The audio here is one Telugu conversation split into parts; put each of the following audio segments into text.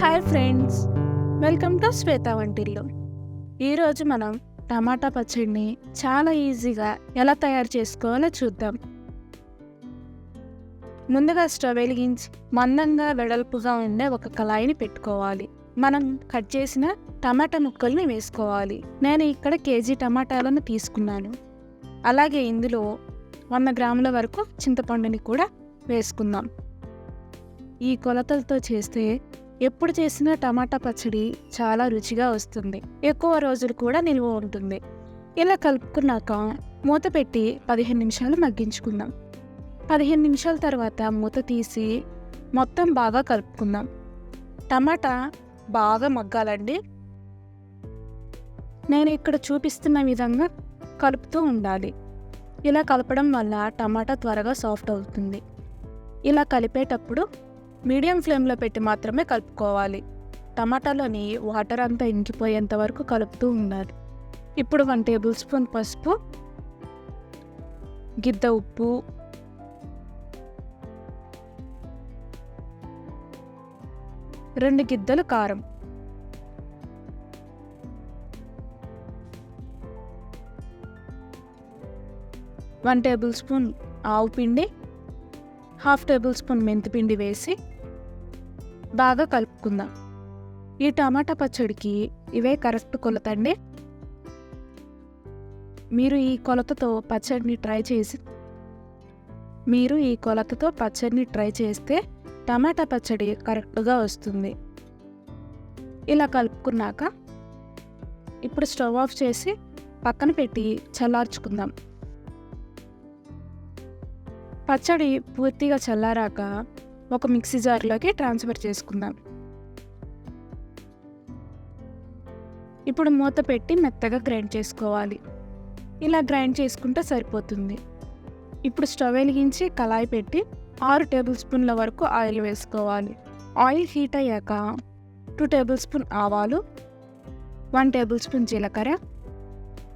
Hi friends welcome to Swetha వంటిల్లు. ఈరోజు మనం టమాటా పచ్చడిని చాలా ఈజీగా ఎలా తయారు చేసుకోవాలో చూద్దాం. ముందుగా స్టవ్ వెలిగించి మందంగా వెడల్పుగా ఉండే ఒక కళాయిని పెట్టుకోవాలి. మనం కట్ చేసిన టమాటా ముక్కల్ని వేసుకోవాలి. నేను ఇక్కడ కేజీ టమాటాలను తీసుకున్నాను. అలాగే ఇందులో వంద గ్రాముల వరకు చింతపండుని కూడా వేసుకుందాం. ఈ కొలతలతో చేస్తే ఎప్పుడు చేసిన టమాటా పచ్చడి చాలా రుచిగా వస్తుంది. ఎక్కువ రోజులు కూడా నిల్వ ఉంటుంది. ఇలా కలుపుకున్నాక మూత పెట్టి పదిహేను నిమిషాలు మగ్గించుకుందాం. పదిహేను నిమిషాల తర్వాత మూత తీసి మొత్తం బాగా కలుపుకుందాం. టమాటా బాగా మగ్గాలండి. నేను ఇక్కడ చూపిస్తున్న విధంగా కలుపుతూ ఉండాలి. ఇలా కలపడం వల్ల టమాటా త్వరగా సాఫ్ట్ అవుతుంది. ఇలా కలిపేటప్పుడు మీడియం ఫ్లేమ్లో పెట్టి మాత్రమే కలుపుకోవాలి. టమాటాలోని వాటర్ అంతా ఇంకిపోయేంత వరకు కలుపుతూ ఉండాలి. ఇప్పుడు వన్ టేబుల్ స్పూన్ పసుపు గిద్ద ఉప్పు రెండు గిద్దలు కారం. వన్ టేబుల్ స్పూన్ ఆవు పిండి హాఫ్ టేబుల్ స్పూన్ మెంతిపిండి వేసి బాగా కలుపుకుందాం. ఈ టమాటా పచ్చడికి ఇవే కరెక్ట్ కొలత అండి. మీరు ఈ కొలతతో పచ్చడిని ట్రై చేసి మీరు ఈ కొలతతో పచ్చడిని ట్రై చేస్తే టమాటా పచ్చడి కరెక్ట్గా వస్తుంది. ఇలా కలుపుకున్నాక ఇప్పుడు స్టవ్ ఆఫ్ చేసి పక్కన పెట్టి చల్లార్చుకుందాం. పచ్చడి పూర్తిగా చల్లారాక ఒక మిక్సీ జార్లోకి ట్రాన్స్ఫర్ చేసుకుందాం. ఇప్పుడు మూత పెట్టి మెత్తగా గ్రైండ్ చేసుకోవాలి. ఇలా గ్రైండ్ చేసుకుంటే సరిపోతుంది. ఇప్పుడు స్టవ్ వెలిగించి కళాయి పెట్టి ఆరు టేబుల్ స్పూన్ల వరకు ఆయిల్ వేసుకోవాలి. ఆయిల్ హీట్ అయ్యాక టూ టేబుల్ స్పూన్ ఆవాలు వన్ టేబుల్ స్పూన్ జీలకర్ర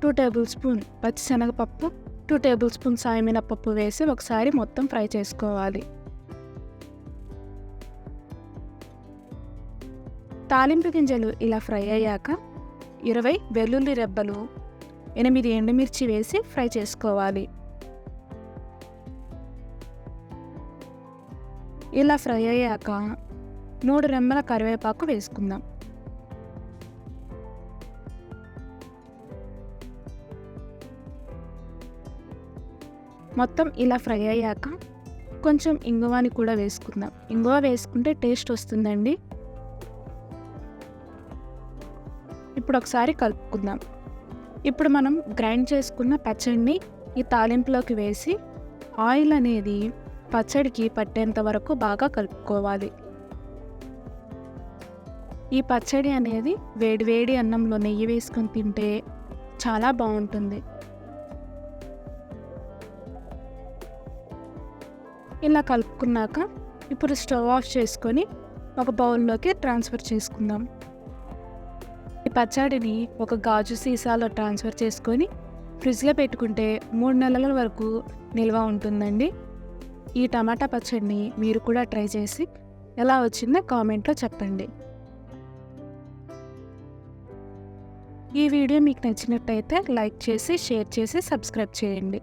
టూ టేబుల్ స్పూన్ పచ్చిశనగపప్పు టూ టేబుల్ స్పూన్ సాయమినపప్పు వేసి ఒకసారి మొత్తం ఫ్రై చేసుకోవాలి. తాలింపు గింజలు ఇలా ఫ్రై అయ్యాక ఇరవై వెల్లుల్లి రెబ్బలు ఎనిమిది ఎండుమిర్చి వేసి ఫ్రై చేసుకోవాలి. ఇలా ఫ్రై అయ్యాక మూడు రెమ్మల కరివేపాకు వేసుకుందాం. మొత్తం ఇలా ఫ్రై అయ్యాక కొంచెం ఇంగువాని కూడా వేసుకుందాం. ఇంగువ వేసుకుంటే టేస్ట్ వస్తుందండి. ఇప్పుడు ఒకసారి కలుపుకుందాం. ఇప్పుడు మనం గ్రైండ్ చేసుకున్న పచ్చడిని ఈ తాలింపులోకి వేసి ఆయిల్ అనేది పచ్చడికి పట్టేంత వరకు బాగా కలుపుకోవాలి. ఈ పచ్చడి అనేది వేడివేడి అన్నంలో నెయ్యి వేసుకొని తింటే చాలా బాగుంటుంది. ఇలా కలుపుకున్నాక ఇప్పుడు స్టవ్ ఆఫ్ చేసుకొని ఒక బౌల్లోకి ట్రాన్స్ఫర్ చేసుకుందాం. ఈ పచ్చడిని ఒక గాజు సీసాలో ట్రాన్స్ఫర్ చేసుకొని ఫ్రిడ్జ్లో పెట్టుకుంటే మూడు నెలల వరకు నిల్వ ఉంటుందండి. ఈ టమాటా పచ్చడిని మీరు కూడా ట్రై చేసి ఎలా వచ్చిందో కామెంట్లో చెప్పండి. ఈ వీడియో మీకు నచ్చినట్టయితే లైక్ చేసి షేర్ చేసి సబ్స్క్రైబ్ చేయండి.